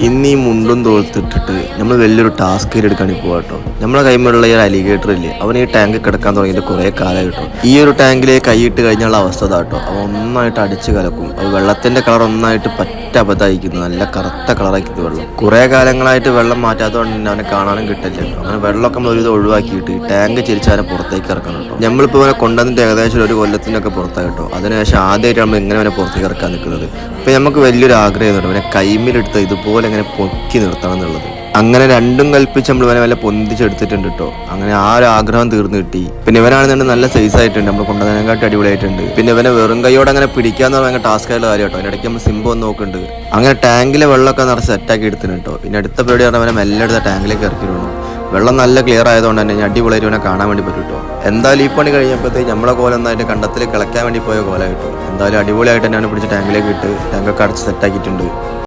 ഇന്ന് ഈ മുണ്ടും തോർത്തിട്ടിട്ട് നമ്മൾ വലിയൊരു ടാസ്ക് എടുക്കാൻ പോവാ കേട്ടോ നമ്മളെ കൈമുള്ള ഈ അലിഗേറ്റർ ഇല്ലേ അവൻ ഈ ടാങ്ക് കിടക്കാൻ തുടങ്ങിയിട്ട് കുറേ കാലം കിട്ടും ഈ ഒരു ടാങ്കിലേക്ക് കൈയിട്ട് കഴിഞ്ഞുള്ള അവസ്ഥ കേട്ടോ അവ ഒന്നായിട്ട് അടിച്ച് കലക്കും. വെള്ളത്തിന്റെ കളർ ഒന്നായിട്ട് പറ്റ അബദ്ധമായിരിക്കുന്നു. നല്ല കറുത്ത കളറായിരിക്കുന്നു വെള്ളം. കുറേ കാലങ്ങളായിട്ട് വെള്ളം മാറ്റാത്തതുകൊണ്ട് തന്നെ അവനെ കാണാനും കിട്ടില്ല കേട്ടോ. അങ്ങനെ വെള്ളമൊക്കെ നമ്മൾ ഒരുവിധം ഒഴിവാക്കിയിട്ട് ടാങ്ക് അവനെ പുറത്തേക്ക് ഇറക്കണം കേട്ടോ. നമ്മളിപ്പോൾ ഇവനെ കൊണ്ടുവന്നിട്ട് ഏകദേശം ഒരു കൊല്ലത്തിനൊക്കെ പുറത്തായി കേട്ടോ. അതിനുശേഷം ആദ്യമായിട്ട് നമ്മൾ ഇങ്ങനെ അവനെ പുറത്തേക്ക് ഇറക്കാൻ നിൽക്കുന്നത്. ഇപ്പം നമുക്ക് വലിയൊരു ആഗ്രഹം അവനെ കൈമിലെടുത്ത് ഇതുപോലെ ഇങ്ങനെ പൊക്കി നിർത്തണം എന്നുള്ളത്. അങ്ങനെ രണ്ടും കൽപ്പിച്ച് നമ്മൾ ഇവനെ വല്ല പൊന്തിച്ചെടുത്തിട്ടുണ്ട് കേട്ടോ അങ്ങനെ ആ ഒരു ആഗ്രഹം തീർന്നു കിട്ടി. പിന്നെ ഇവനാണെന്നുണ്ട് നല്ല സൈസ് ആയിട്ടുണ്ട്. നമ്മൾ കൊണ്ടുവന്നതിനെക്കാട്ടി അടിപൊളിയായിട്ടുണ്ട്. പിന്നെ ഇവനെ വെറും കൈയോടെ അങ്ങനെ പിടിക്കാന്ന് ഭയങ്കര ടാസ്ക് ആയിട്ടുള്ള കാര്യം കേട്ടോ അതിനിടയ്ക്ക് നമ്മൾ സിംബോ ഒന്ന് നോക്കുന്നുണ്ട് അങ്ങനെ ടാങ്കിലെ വെള്ളമൊക്കെ നിറച്ച് സെറ്റാക്കി എടുത്തിട്ടുണ്ട് കേട്ടോ പിന്നെ അടുത്ത പരിപാടി പറഞ്ഞാൽ അവനെ മെല്ലെ എടുത്ത ടാങ്കിലേക്ക് ഇറക്കിയിരുന്നു വെള്ളം നല്ല ക്ലിയർ ആയതുകൊണ്ട് തന്നെ ഞാൻ ഇവനെ കാണാൻ വേണ്ടി പറ്റും കേട്ടോ എന്തായാലും ഈ പണി കഴിഞ്ഞപ്പോഴത്തേക്ക് നമ്മളെ കോല ഒന്നായിട്ട് കണ്ടത്തിൽ കിളക്കാൻ വേണ്ടി പോയ കോല കിട്ടും. എന്തായാലും അടിപൊളിയായിട്ട് തന്നെയാണ് പിടിച്ച് ടാങ്കിലേക്ക് ഇട്ട് ടാങ്കൊക്കെ അടച്ച് സെറ്റാക്കിയിട്ടുണ്ട്